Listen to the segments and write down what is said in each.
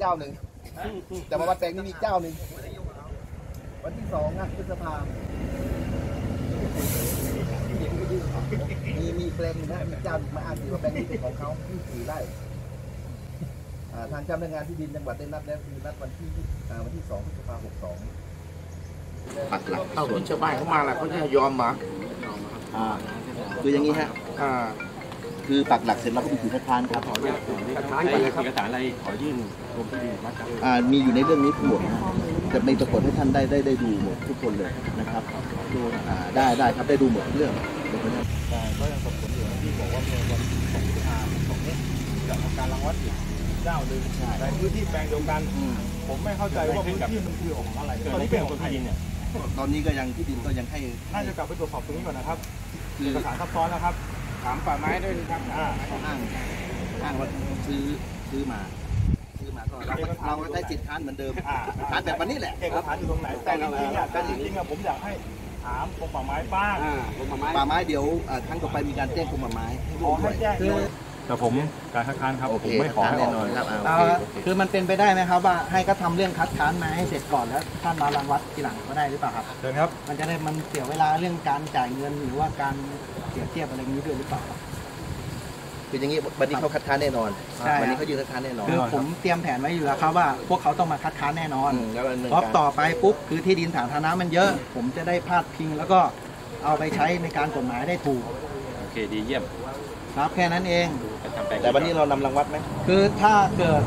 เจ้าหนึ่งแต่มาวัดแปลงนี่มีเจ้าหนึ่งวันที่สองอะพฤษภามีมีแปลงหนึ่งนะมีเจ้าหนึ่งมาอ้างอีกว่าแปลงนี้เป็นของเขาที่สี่ไร่อ่าทางเจ้าหน้าที่งานที่ดินจังหวัดได้นัดแล้วคือนัดวันที่อ่าวันที่สองพฤษภาหกสองปักหลักเอาที่ชาวบ้านเขามาแล้วเขาจะยอมมาอ่าคืออย่างนี้ฮะอ่า คือปักหลักเสร็จแล้วก็มีถือคัดค้านครับเอกสารอะไรเอกสารอะไรขอยื่นกรมที่ดินวัดครับอ่ามีอยู่ในเรื่องนี้ทั้งหมดนะจะมีปรากฏให้ท่านได้ได้ได้ดูหมดทุกคนเลยนะครับดูอ่าได้ได้ครับได้ดูหมดทุกเรื่องเดี๋ยวผมจะแต่ก็ยังสับสนอยู่นะที่บอกว่าเมื่อวันที่สองพฤษภาคมสองนี้จะทำการรังวัดอีกเจ้าหนึ่งในพื้นที่แปลงเดียวกัน ผมไม่เข้าใจว่าพื้นที่มันคือของอะไรตอนนี้เป็นของใครเนี่ยตอนนี้ก็ยังที่ดินก็ยังให้น่าจะกลับไปตรวจสอบตรงนี้ก่อนนะครับคือเอกสารซับซ้อนนะครับ ถามป่าไม้ด้วยนะครับอ่าอ้างอ้างว่าซื้อซื้อมา ซื้อมาก็เราก็เราก็ได้จิตค้านเหมือนเดิมอ่า ค้านแบบวันนี้แหละ เอกสารอยู่ตรงไหนแต่จริงๆอะแต่จริงๆอะผมอยากให้ถามกรมป่าไม้บ้างป่าไม้เดี๋ยวอ่าครั้งต่อไปมีการแจ้งกรมป่าไม้ให้ขร่อวมด้ให้วย แจ้งแต่ผมการคัดค้านครับโอผเคมไม่ขอให้แน่ออกนอนครับอ่าโอเอาเคละโอเค คือมันเป็นไปได้ไหมครับว่าให้ก็ทำเรื่องคัดค้านมาให้เสร็จก่อนแล้วท่านมารังวัดทีหลังก็ได้หรือเปล่าครับ เชิญครับ มันจะได้มันเสียเวลาเรื่องการจ่ายเงินหรือว่าการ เปรียบเทียบอะไรอย่างนี้ด้วยหรือเปล่าครับคืออย่างนี้วันนี้เขาคัดค้านแน่นอนใช่วันนี้เขายืนคัดค้านแน่นอนคือผมเตรียมแผนไว้อยู่แล้วครับว่า พวกเขาต้องมาคัดค้านแน่นอนอืมแล้วดำเนินเพราะการต่อไปปุ๊บคือที่ดินสาธารณะมันเยอะ ผมจะได้พาดพิงแล้วก็เอาไปใช้ในการกฎหมายได้ถูกโอเคดีเยี่ยมครับแค่นั้นเองจะทำแปลงแต่วันนี้เรานำรังวัดไหมคือถ้าเกิด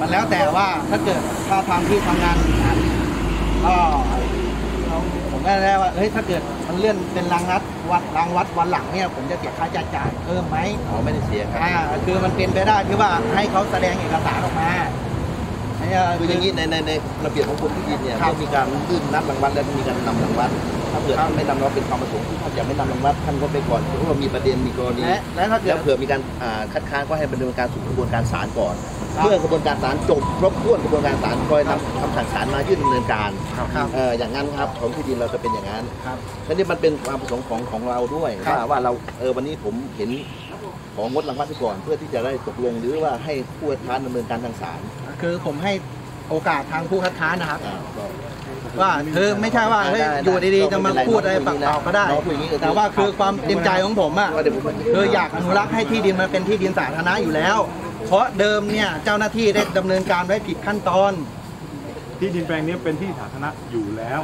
มันแล้วแต่ว่าถ้าเกิดถ้าทำที่ทำงานนั้นก็ผมก็ ได้ว่าเฮ้ยถ้าเกิดมันเลื่อนเป็นรางวัดวัดรางวัดวันหลังเนี่ยผมจะเสียค่าใช้จ่ายเพิ่มไหมอ๋อไม่ได้เสียครับอ่าคือมันเป็นไปได้ที่ว่าให้เขาแสดงเอกสารออกมาไอ้คืออย่างนี้ในในในระเบียบของกรมที่ดินเนี่ยครับก็มีการยื่นนัดรังวัดและมีการนำรังวัดถ้าเผื่อท่านไม่นำเราเป็นความประสงค์ที่ท่านอยากไม่นำรังวัดท่านก็ไปก่อนเพราะว่ามีประเด็นมีกรณีและและถ้าเกิแล้ดวเผื่อมีการอ่าคัดค้านก็ให้ดำเนินการสู่กระบวนการศาลก่อนครับ เมื่อกระบวนการศาลจบครบถ้วนกระบวนการศาลคอยนำคำสั่งศาลมายื่นดำเนินการครับเอออย่างนั้นครับของที่ดินเราจะเป็นอย่างนั้นครับและนี่มันเป็นความประสงค์ของของเราด้วยครับว่าว่าเราเออวันนี้ผมเห็นของงดรังวัดไปก่อนเพื่อที่จะได้ตกลงหรือว่าให้ผู้คัดค้านดำเนินการทางศาลคือผมให้โอกาสทางผู้คัดค้านนะครับอ่าก็ว่าคือไม่ใช่ว่าเฮ้ยได้ได้อยู่ดีๆจะมาพูดอะไรน้ปาองกเปล่าก็ได้น้องพูดอย่างนี้เออแต่ว่าคือความเต็มใจของผมอะว่าเดี๋ยวผมคืออยากอนุรักษ์ให้ที่ดินมันเป็นที่ดินสาธารณะอยู่แล้ว เพราะเดิมเนี่ยเจ้าหน้าที่ได้ดำเนินการไว้ผิดขั้นตอน ที่ดินแปลงนี้เป็นที่สาธารณะอยู่แล้ว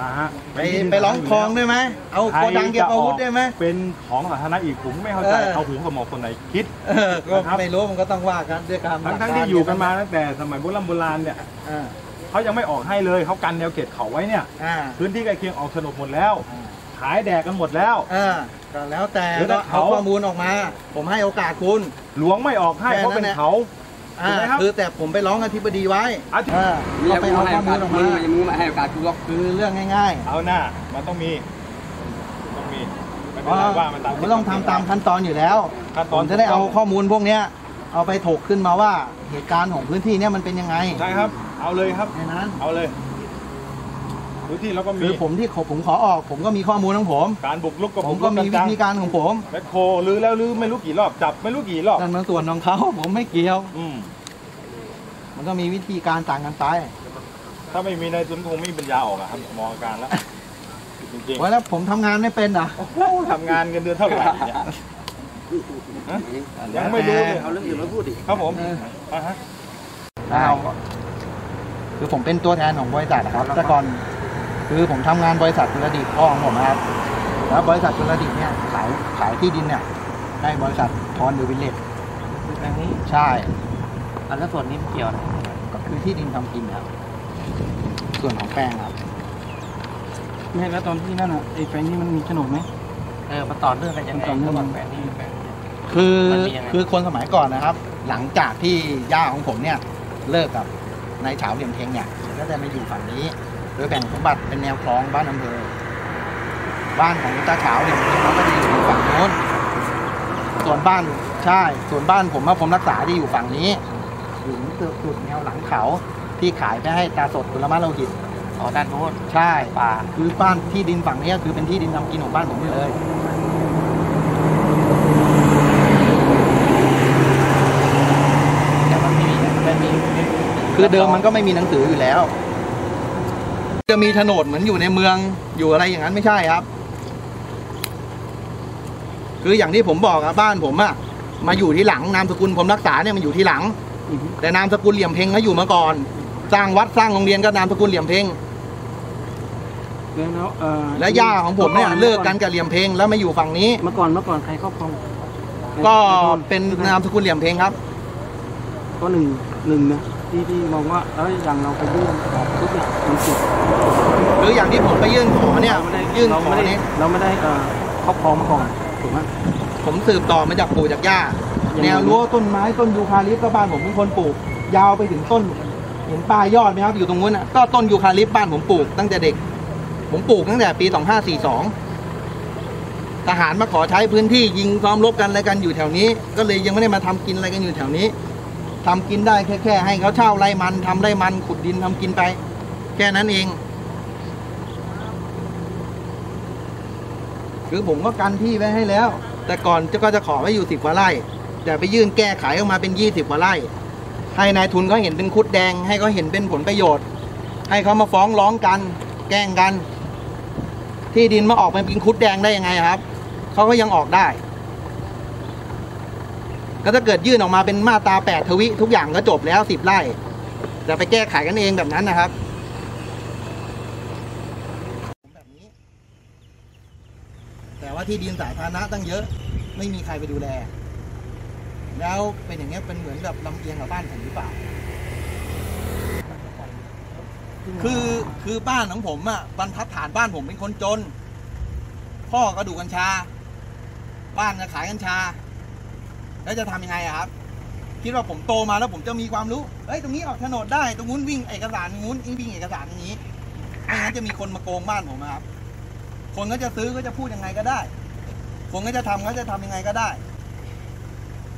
อ่าฮะไปไปร้องคลองได้ไหมเอาโกดังเก็บอาวุธได้ไหมเป็นของสาธารณะอีกผมไม่เข้าใจเออเอาหูกับหมอคนไหนคิด เออก็ไม่รู้มันก็ต้องว่ากันด้วยการทั้งทั้งๆที่อยู่กันมาตั้งแต่สมัยโบราณโบราณเนี่ยอ่าเขายังไม่ออกให้เลยเขากันแนวเขตเขาไว้เนี่ย อ่า พื้นที่ใกล้เคียงออกโฉนดหมดแล้ว ขายแดกกันหมดแล้วอ่าก็แล้วแต่หรือก็ถ้าเอาเขา ข้อมูลออกมา ผมให้โอกาสคุณ หลวงไม่ออกให้แค่นั้นเพราะเป็นแหละ เขา อ่าถูกไหมครับคือแต่ผมไปร้องอธิบดีไว้อธิอ่าก็ไปเอาข้อมูลออกมามึงมาให้โอกาสกูหรอกคือเรื่องง่ายเอาหน้ามันต้องมีต้องมีไม่ๆเพเป็นราะไรว่ามันตามผมต้องทำตามขั้นตอนอยู่แล้วขั้นตผอนมจะได้เอาข้อมูลพวกเนี้ยเอาไปถกขึ้นมาว่าเหตุการณ์ของพื้นที่เนี้ยมันเป็นยังไงใช่ครับ เอาเลยครับแค่นั้น เอาเลย พื้นที่เราก็มีคือผมที่ขอผมขอออก ผมก็มีข้อมูลของผม การบุกรุกกับผมก็มีวิธีการของผมแมคโครลื้อแล้วลื้อไม่รู้กี่รอบจับไม่รู้กี่รอบนั่นมันส่วนของเขาผมไม่เกี่ยว อืมมันก็มีวิธีการต่างกันไปถ้าไม่มีนายทุนคงไม่มีปัญญาออกอะครับมองอาการแล้วจริงไว้แล้วผมทำงานไม่เป็นอะๆโอ้โหทำงานเงินเดือนเท่าไหร่เนี่ยฮะยังไม่รู้เลยเอาเรื่องอื่นมาพูดดิครับผมเอออ่าฮะได้คือผมเป็นตัวแทนของบริษัทนะครับแต่ก่อน คือผมทำงานบริษัทจุลดิตพ่อของผมนะครับ แล้วบริษัทจุลดิตเนี่ยขายขายที่ดินเนี่ยให้บริษัททอนเดอะวิลเลจแปลงนี้ใช่อันแล้วส่วนนี้มันเกี่ยวอะไรก็คือที่ดินทำกินครับ ส่วนของแปลงครับแม่แล้วตอนที่นั่นอะไอ้แปลงนี้มันมีโฉนดไหมเออมาต่อเนื่องกันยังไงระหว่างแปลงนี้กับแปลงนี้คือมันมียังไงคือคนสมัยก่อนนะครับ หลังจากที่ย่าของผมเนี่ย เลิกกับนายเฉาเหลี่ยมเทงเนี่ยก็จะมาอยู่ฝั่งนี้ โดยแบ่งสมบัติเป็นแนวคลองบ้านอำเภอ บ้านของตาเฉาเหลี่ยมเทงเขาก็จะอยู่ฝั่งโน้น ส่วนบ้านใช่ ส่วนบ้านผมว่าผมรักษาที่อยู่ฝั่งนี้ อยู่จุดแนวหลังเขาที่ขายไปให้ตาสดกุลมาโลหิตอ๋อด้านโน้นใช่ป่า คือบ้านที่ดินฝั่งนี้คือเป็นที่ดินทำกินของบ้านผมเลยแต่มันมีมันมีคือเดิมมันก็ไม่มีหนังสืออยู่แล้ว จะมีโฉนดเหมือนอยู่ในเมืองอยู่อะไรอย่างนั้นไม่ใช่ครับ คืออย่างที่ผมบอกอะบ้านผมอะมาอยู่ที่หลังนามสกุลผมรักษาเนี่ยมันอยู่ที่หลัง แต่นามสกุลเหลี่ยมเพ็งก็อยู่มาก่อน สร้างวัดสร้างโรงเรียนก็นามสกุลเหลี่ยมเพ็งแล้วเอ่อและย่าของผมเนี่ยเลิกกันกับเหลี่ยมเพ็งแล้วมาอยู่ฝั่งนี้ เมื่อก่อนเมื่อก่อนใครครอบครองก็เป็นนามสกุลเหลี่ยมเพ็งครับ ก็หนึ่งหนึ่งนะ ที่ที่มองว่าเอ้ยอย่างเราไปยื่นทุกอย่างมันสุดหรืออย่างที่ผมไปยื่นขอเนี่ยเราไม่ได้ยื่นขเราอไม่ได้นี้เราไม่ได้เอ่อครอบครองมาก่อนถูกไหม ผมสืบต่อมาจากปู่จากย่ายังไง แนวรั้วต้นไม้ต้นยูคาลิปต์ก็บ้านผมเป็นคนปลูก ยาวไปถึงต้นเห็นป้ายยอดไหมครับอยู่ตรงนู้นอะก็ต้นยูคาลิปต์บ้านผมปลูกตั้งแต่เด็ก ผมปลูกตั้งแต่ปี 2542 ทหารมาขอใช้พื้นที่ยิงซ้อมรบกันอะไรกันอยู่แถวนี้ ก็เลยยังไม่ได้มาทำกินอะไรกันอยู่แถวนี้ ทำกินได้แค่แค่ให้เขาเช่าไร่มันทำไร่มันขุดดินทำกินไป แค่นั้นเอง คือผมก็กันที่ไว้ให้แล้ว แต่ก่อนจะก็จะขอไว้อยู่สิบกว่าไร่ แต่ไปยื่นแก้ไขออกมาเป็นยี่สิบกว่าไร่ ให้นายทุนเขาเห็นเป็นคุดแดง ให้เขาเห็นเป็นผลประโยชน์ ให้เขามาฟ้องร้องกัน แกล้งกัน ที่ดินมาออกเป็นคุดแดงได้ยังไงครับเขาก็ยังออกได้ ก็ถ้าเกิดยื่นออกมาเป็นมาตราแปดทวิทุกอย่างก็จบแล้วสิบไร่จะไปแก้ไขกันเองแบบนั้นนะครับแบบนี้ แต่ว่าที่ดินสาธารณะตั้งเยอะ ไม่มีใครไปดูแล แล้วเป็นอย่างเงี้ยเป็นเหมือนแบบลำเอียงกับบ้านผมหรือเปล่าคือคือบ้านของผมอะบรรทัดฐานบ้านผมเป็นคนจน พ่อก็ดูกัญชา บ้านก็ขายกัญชา แล้วจะทำยังไงอะครับ คิดว่าผมโตมาแล้วผมจะมีความรู้เฮ้ยตรงนี้ออกโฉนดได้ตรงนู้นวิ่งเอกสารงนู้นวิ่งเอกสารอย่างนี้ไม่งั้นจะมีคนมาโกงบ้านผมอะครับ คนก็จะซื้อก็จะพูดยังไงก็ได้ คนก็จะทำก็จะทำยังไงก็ได้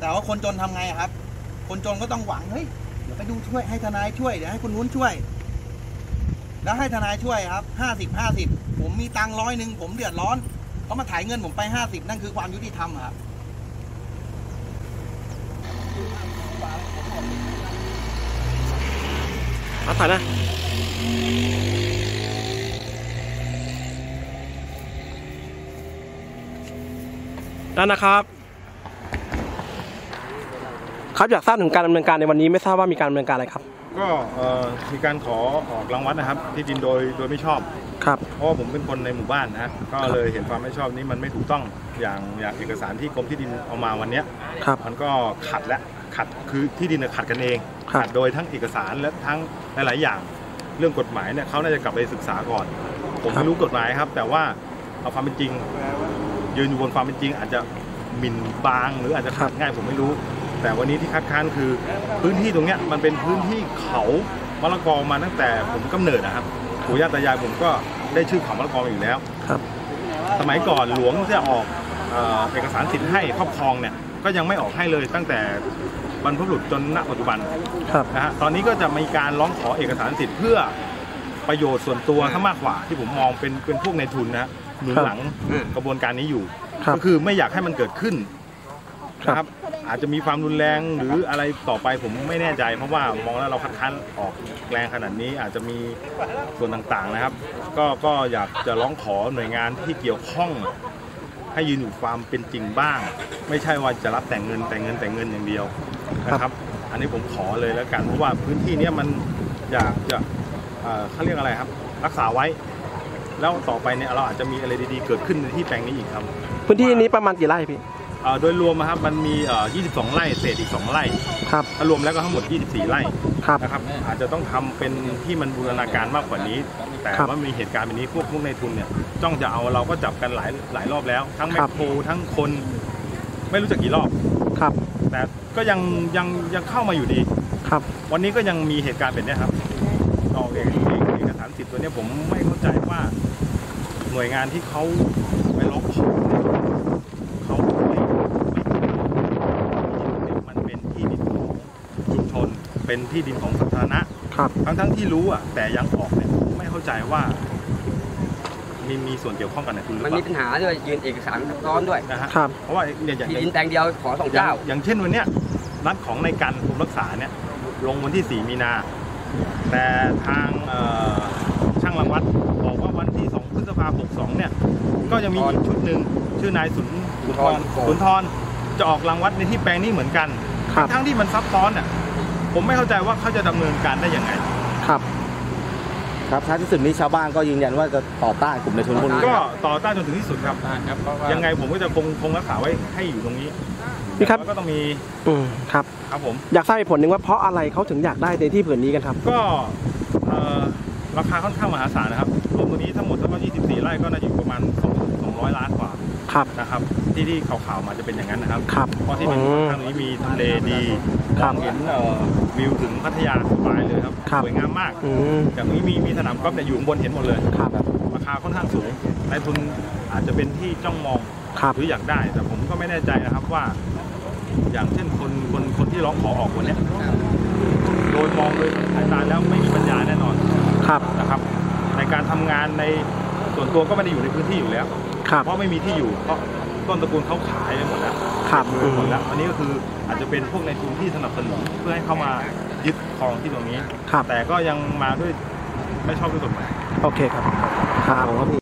แต่ว่าคนจนทำไงครับ คนจนก็ต้องหวังเฮ้ยเดี๋ยวไปดูช่วยให้ทนายช่วยเดี๋ยวให้คนนู้นช่วย แล้วให้ทนายช่วยครับห้าสิบห้าสิบผมมีตังค์ร้อยหนึ่งผมเดือดร้อนเขามาถ่ายเงินผมไปห้าสิบนั่นคือความยุติธรรมครับ เอาถ่ายนะนั่นนะครับ ครับอยากทราบถึงการดำเนินการในวันนี้ไม่ทราบว่ามีการดำเนินการอะไรครับ ก็เอ่อมีการขอออกรางวัลนะครับ ที่ดินโดยโดยไม่ชอบ ครับ เพราะว่าผมเป็นคนในหมู่บ้านนะฮะก็เลยเห็นความไม่ชอบนี้มันไม่ถูกต้องอย่างอย่างเอกสารที่กรมที่ดินเอามาวันเนี้ยครับ มันก็ขัดและ ขัดคือที่ดินน่ะขัดกันเองครับขัดโดยทั้งเอกสารและทั้งหลาย ๆ อย่างเรื่องกฎหมายเนี่ยเขาน่าจะกลับไปศึกษาก่อน ผมไม่รู้กฎหมายครับ แต่ว่าเอาความเป็นจริง ยืนอยู่บนความเป็นจริง อาจจะหมิ่นบางหรืออาจจะขัดง่ายผมไม่รู้ แต่วันนี้ที่คัดค้านคือพื้นที่ตรงเนี้ยมันเป็นพื้นที่เขามะละกอมาตั้งแต่ผมกำเนิดนะครับปู่ย่าตายายผมก็ได้ชื่อเขามะละกอมาอยู่แล้วครับ สมัยก่อนหลวงจะออกเอ่อเอกสารสิทธิ์ให้ครอบครองเนี่ยก็ยังไม่ออกให้เลยตั้งแต่ บรรพบุรุษจนณปัจจุบันครับนะฮะตอนนี้ก็จะมีการร้องขอเอกสารสิทธิ์เพื่อประโยชน์ส่วนตัวถ้ามากกว่าที่ผมมองเป็นเป็นพวกในทุนนะฮะหนุนหลังกระบวนการนี้อยู่ครับก็คือไม่อยากให้มันเกิดขึ้นครับนะครับอาจจะมีความรุนแรงหรืออะไรต่อไปผมไม่แน่ใจ เพราะว่ามองแล้วเราคัดค้านออกแรงขนาดนี้อาจจะมีส่วนต่างๆนะครับ ก็ก็อยากจะร้องขอหน่วยงานที่เกี่ยวข้อง ให้ยืนอยู่ความเป็นจริงบ้าง ไม่ใช่ว่าจะรับแต่งเงินแต่งเงินแต่งเงินอย่างเดียว นะครับ อันนี้ผมขอเลยแล้วกันเพราะว่าพื้นที่เนี้ยมันอยากจะเอ่อเขาเรียกอะไรครับ รักษาไว้ แล้วต่อไปเนี่ยเราอาจจะมีอะไรดีๆเกิดขึ้นในที่แปลงนี้อีกครับ พื้นที่นี้ประมาณกี่ไร่พี่เอ่อโดยรวมนะครับมันมีเอ่อ22 ไร่เศษอีก 2 ไร่ครับถ้ารวมแล้วก็ทั้งหมด 24 ไร่ครับนะครับ อาจจะต้องทำเป็นที่มันบูรณาการมากกว่านี้ แต่ครับว่ามีเหตุการณ์แบบนี้พวกพวกในทุนเนี่ยจ้องจะเอาเราก็จับกันหลายหลายรอบแล้ว ทั้งแมครัคบโครทั้งคน ไม่รู้จักกี่รอบครับ แต่ก็ยังยังยังเข้ามาอยู่ดี ครับ วันนี้ก็ยังมีเหตุการณ์แบบเนี้ยครับออกเอกเอกเอกสารสิทธิ์ตัวเนี้ยผมไม่เข้าใจว่าหน่วยงานที่เขาไปร้องขอเนี่ยเขาไม่ไม่มันเป็นที่ดินของชุมชนเป็นที่ดินของสาธารณะครับทั้งทั้งที่รู้อะแต่ยังออกเนี่ยไม่เข้าใจว่า มีมีส่วนเกี่ยวข้องกันในทุนหรือมันเปมีล่าปัญหาด้วยยืนเอกสารซับซ้อนด้วยนะฮะครับ เพราะว่าเนี่ยอย่างที่อย่างดินแปลงเดียวขอสองอย่างเจ้า อย่างเช่นวันเนี้ยนัดของในายกันภูมิรักษาเนี่ยลงวันที่ 4 มีนา แต่ทางเอ่อช่างรังวัดบอกว่าวันที่ 2 พฤษภาคม62 เนี่ย ก็ยังมีอีกชุดหนึ่งชื่อนายสุนสุนทร สุนทรจะออกรังวัดในที่แปลงนี้เหมือนกัน ครับ ทั้งที่มันซับซ้อนอะผมไม่เข้าใจว่าเขาจะดำเนินการได้ยังไง ครับ ครับท้ายที่สุดนี้ชาวบ้านก็ยืนยันว่าจะต่อต้านกลุ่มในทุนพวกนี้ก็ต่อต้านจนถึงที่สุดครับ ครับเพราะว่ายังไงผมก็จะคงคงรักษาไว้ให้อยู่ตรงนี้พี่ครับ แต่ว่าก็ต้องมีอืมครับ ครับผม อยากทราบเหตุผลหนึ่งว่าเพราะอะไรเขาถึงอยากได้ในที่ผืนนี้กันครับ ก็เอ่อราคาค่อนข้างมหาศาลนะครับรวมตรงนี้ทั้งหมดทั้งหมด24ไร่ก็น่าจะอยู่ประมาณ2 200 ล้านกว่า ครับนะครับ ที่ที่ข่าวๆมาจะเป็นอย่างนั้นนะครับครับเพราะที่มันอืมทางนี้มีทำเลดีคมรัอบงเห็นเอ่อวิวถึงพัทยาสบายเลยครับครับสวยงามมากอืมอย่างนี้มีมีสนามกอล์ฟเนี่ยอยู่ข้างบนเห็นหมดเลยครับราคาค่อนข้างสูงนายทุนอาจจะเป็นที่จ้องมองครับหรืออยากได้ แต่ผมก็ไม่แน่ใจนะครับว่า อย่างเช่นคนคนคนที่ร้องขอออกวันเนี้ยโดยมองโดยสายตาแล้วไม่มีปัญญาแน่นอนครับนะครับ ในการทำงานในส่วนตัวก็ไม่ได้อยู่ในพื้นที่อยู่แล้วครับ เพราะไม่มีที่อยู่เพราะต้นตระกูลเขาขายไปหมดแล้วครับหมดแล้วอันนี้ก็คืออาจจะเป็นพวกในทุนที่สนับสนุนเพื่อให้เข้ามายึดครองที่ตรงนี้ครับแต่ก็ยังมาด้วยไม่ชอบด้วยกฎหมายโอเคครับครับ